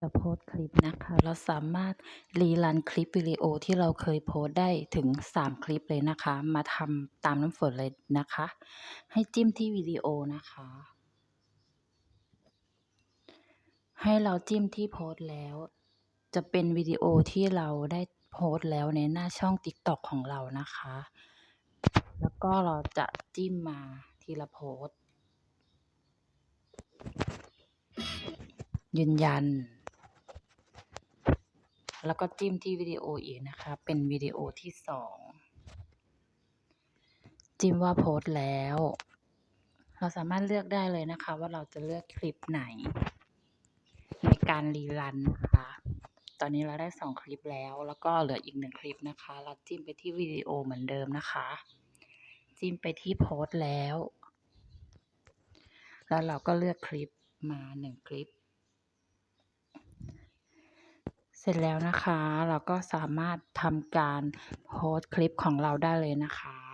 จะโพสต์คลิปนะคะ เราสามารถรีรันคลิปวิดีโอที่เราเคยโพสได้ถึง 3 คลิปเลยนะคะ มาทำตามน้ำฝนเลยนะคะ ให้จิ้มที่วิดีโอนะคะ ให้เราจิ้มที่โพสต์แล้ว จะเป็นวิดีโอที่เราได้โพสต์แล้วในหน้าช่อง TikTok ของเรานะคะ แล้วก็เราจะจิ้มมาทีละโพสต์ยืนยัน แล้วก็จิ้มที่วิดีโออีกนะคะ เป็นวิดีโอที่2จิ้มว่าโพสต์แล้ว เราสามารถเลือกได้เลยนะคะ ว่าเราจะเลือกคลิปไหน ในการรีรันนะคะ ตอนนี้เราได้2คลิปแล้ว แล้วก็เหลืออีก1คลิปนะคะ เราจิ้มไปที่วิดีโอเหมือนเดิมนะคะ จิ้มไปที่โพสต์แล้ว แล้วเราก็เลือกคลิปมา1คลิป เสร็จแล้วนะคะ เราก็สามารถทำการโพสต์คลิปของเราได้เลยนะคะ